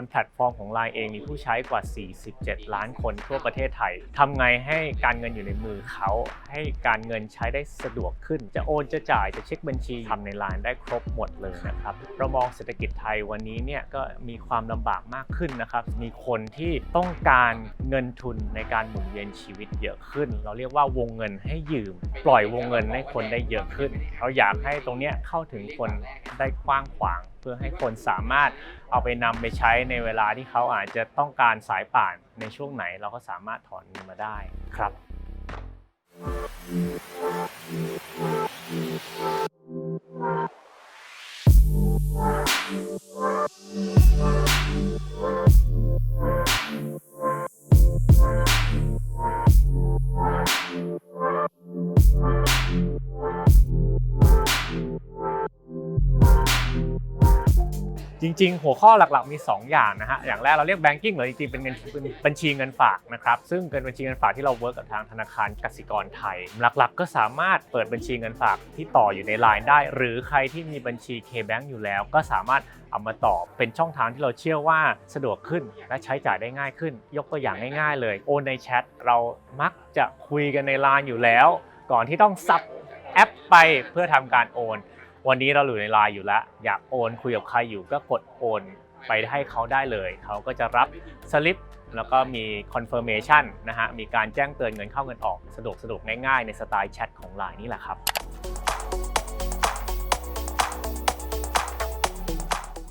นแพลตฟอร์มของ Line เองมีผู้ใช้กว่า 47 ล้านคนทั่วประเทศไทยทำไงให้การเงินอยู่ในมือเขา ให้การเงินใช้ได้สะดวกขึ้น จะโอนจะจ่ายจะเช็คบัญชีทำใน Line ได้ครบหมดเลยนะครับเรามองเศรษฐกิจไทยวันนี้เนี่ยก็มีความลำบากมากขึ้นนะครับ มีคนที่ต้องการเงินทุนในการหมุนเวียนชีวิตเยอะขึ้น เราเรียกว่าวงเงินให้ยืม ปล่อยวงเงินให้คนได้เยอะขึ้น เราอยากให้ตรงเนี้ยเข้าถึงคนได้กว้างขวาง พื่อให้คนสามารถเอาไปนำไปใช้ในเวลาที่เขาอาจจะต้องการสายป่านในช่วงไหนเราก็สามารถถอนเงินมาได้ครับ จริงๆ หัวข้อหลักๆ มี 2 อย่างนะฮะ อย่างแรกเราเรียก banking หรือจริงๆ เป็นเงินเป็นบัญชีเงินฝากนะครับ ซึ่งเป็นบัญชีเงินฝากที่เราเวิร์กกับทางธนาคารกสิกรไทย หลักๆ ก็สามารถเปิดบัญชีเงินฝากที่ต่ออยู่ใน Line ได้ หรือใครที่มีบัญชี KBank อยู่แล้ว ก็สามารถเอามาต่อเป็นช่องทางที่เราเชื่อว่าสะดวกขึ้นและใช้จ่ายได้ง่ายขึ้น ยกตัวอย่างง่ายๆ เลย โอนในแชทเรามักจะคุยกันใน Line อยู่แล้ว ก่อนที่ต้องซับแอปไปเพื่อทำการโอน วันนี้เราอยู่ในไลน์อยู่แล้ว อยากโอนคุยกับใครอยู่ก็กดโอนไปให้เขาได้เลย เขาก็จะรับสลิปแล้วก็มี confirmation นะฮะ มีการแจ้งเตือนเงินเข้าเงินออกสะดวกสะดวกง่ายๆ ในสไตล์แชทของ Line นี่แหละครับ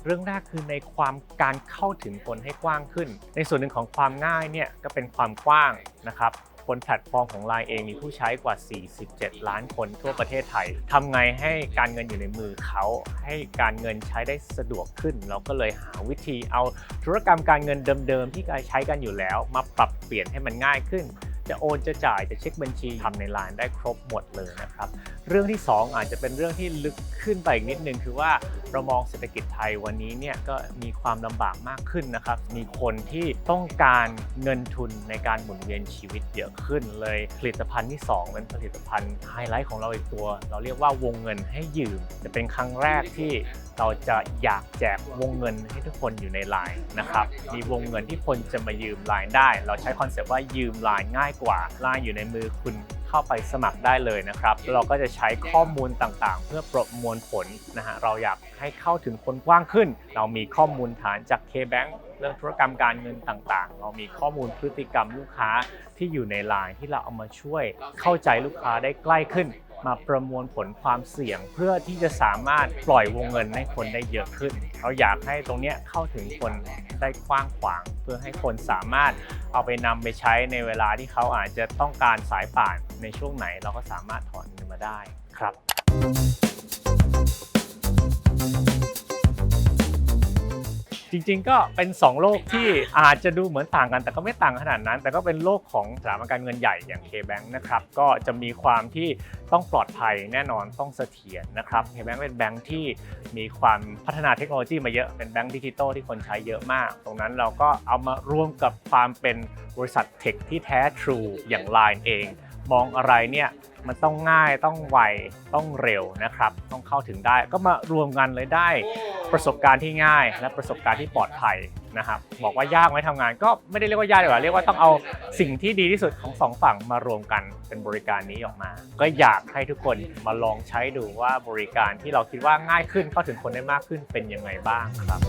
เรื่องแรกคือในความการเข้าถึงคนให้กว้างขึ้น ในส่วนหนึ่งของความง่ายเนี่ยก็เป็นความกว้างนะครับ บนแพลตฟอร์มของ Line เองมีผู้ใช้กว่า 47 ล้านคนทั่วประเทศไทยทำไงให้การเงินอยู่ในมือเขา ให้การเงินใช้ได้สะดวกขึ้น เราก็เลยหาวิธีเอาธุรกรรมการเงินเดิมๆ ที่ใช้กันอยู่แล้ว มาปรับเปลี่ยนให้มันง่ายขึ้น จะโอนจะจ่ายจะเช็คบัญชีทำใน Line ได้ครบหมดเลยนะครับเรื่องที่ 2 อาจจะเป็นเรื่องที่ลึกขึ้นไปอีกนิดนึง คือว่าเรามองเศรษฐกิจไทยวันนี้เนี่ยก็มีความลำบากมากขึ้นนะครับมีคนที่ต้องการเงินทุนในการหมุนเวียนชีวิตเยอะขึ้น เลยผลิตภัณฑ์ที่ 2 เป็นผลิตภัณฑ์ไฮไลท์ของเราอีกตัว เราเรียกว่าวงเงินให้ยืม จะเป็นครั้งแรกที่เราจะอยากแจกวงเงินให้ทุกคนอยู่ในไลน์นะครับมีวงเงินที่คนจะมายืมไลน์ได้ เราใช้คอนเซปต์ว่ายืมไลน์ง่ายกว่าไลน์อยู่ในมือคุณเข้าไปสมัครได้เลยนะครับ เราก็จะใช้ข้อมูลต่างๆ เพื่อประมวลผลนะฮะเราอยากให้เข้าถึงคนกว้างขึ้น เรามีข้อมูลฐานจาก KBank เรื่องธุรกรรมการเงินต่างๆ เรามีข้อมูลพฤติกรรมลูกค้าที่อยู่ในไลน์ที่เราเอามาช่วยเข้าใจลูกค้าได้ใกล้ขึ้น มาประมวลผลความเสี่ยง เพื่อที่จะสามารถปล่อยวงเงินให้คนได้เยอะขึ้น เราอยากให้ตรงนี้เข้าถึงคนได้กว้างขวาง เพื่อให้คนสามารถเอาไปนำไปใช้ในเวลาที่เขาอาจจะต้องการสายป่านในช่วงไหน เราก็สามารถถอนเงินมาได้ครับ จริงๆ ก็เป็น 2 โลกที่อาจจะดูเหมือนต่างกันแต่ก็ไม่ต่างขนาดนั้น แต่ก็เป็นโลกของสถาบันการเงินใหญ่อย่าง KBank นะครับก็จะมีความที่ต้องปลอดภัยแน่นอนต้องเสถียรนะครับ KBank เป็นแบงค์ที่มีความพัฒนาเทคโนโลยีมาเยอะเป็นแบงค์ดิจิตอลที่คนใช้เยอะมาก ตรงนั้นเราก็เอามาร่วมกับความเป็นบริษัทเทคที่แท้ทรูอย่าง Line เอง มองอะไรเนี่ยมันต้องง่ายต้องไวต้องเร็วนะครับ ต้องเข้าถึงได้ก็มารวมกันเลยได้ ประสบการณ์ที่ง่าย และประสบการณ์ที่ปลอดภัยนะครับบอกว่ายากไหมทำงาน ก็ไม่ได้เรียกว่ายากดีกว่าเรียกว่าต้องเอาสิ่งที่ดีที่สุดของสองฝั่งมารวมกันเป็นบริการนี้ออกมา ก็อยากให้ทุกคนมาลองใช้ดูว่าบริการที่เราคิดว่าง่ายขึ้นเข้าถึงคนได้มากขึ้นเป็นยังไงบ้างครับ